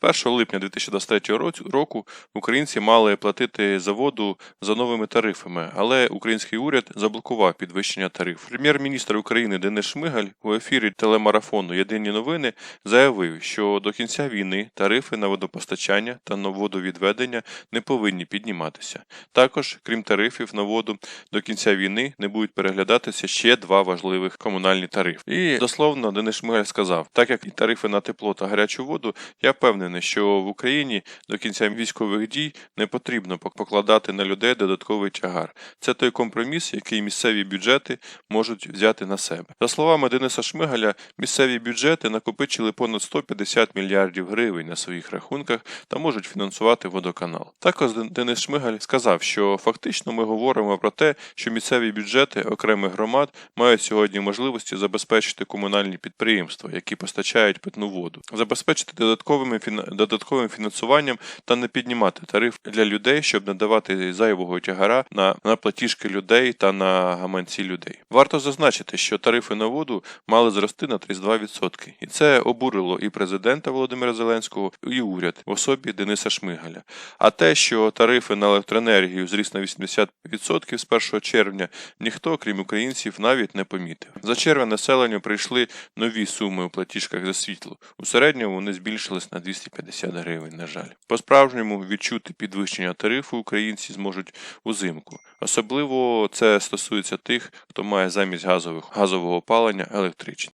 1 липня 2023 року українці мали платити за воду за новими тарифами, але український уряд заблокував підвищення тарифів. Прем'єр-міністр України Денис Шмигаль у ефірі телемарафону Єдині новини заявив, що до кінця війни тарифи на водопостачання та на водовідведення не повинні підніматися. Також, крім тарифів на воду, до кінця війни не будуть переглядатися ще два важливих комунальні тарифи. І дословно Денис Шмигаль сказав: так як і тарифи на тепло та гарячу воду, я впевнений, що в Україні до кінця військових дій не потрібно покладати на людей додатковий тягар. Це той компроміс, який місцеві бюджети можуть взяти на себе. За словами Дениса Шмигаля, місцеві бюджети накопичили понад 150 мільярдів гривень на своїх рахунках та можуть фінансувати водоканал. Також Денис Шмигаль сказав, що фактично ми говоримо про те, що місцеві бюджети окремих громад мають сьогодні можливості забезпечити комунальні підприємства, які постачають питну воду, забезпечити додатковими фіна- додатковим фінансуванням та не піднімати тариф для людей, щоб не давати зайвого тягара на, на платіжки людей та на гаманці людей. Варто зазначити, що тарифи на воду мали зрости на 32%. І це обурило і президента Володимира Зеленського, і уряд в особі Дениса Шмигаля. А те, що тарифи на електроенергію зріс на 80% з 1 червня, ніхто, крім українців, навіть не помітив. За червень населенню прийшли нові суми у платіжках за світло. У середньому вони збільшились на 250 гривень, на жаль. По-справжньому відчути підвищення тарифу українці зможуть узимку. Особливо це стосується тих, хто має замість газових газового опалення електричні.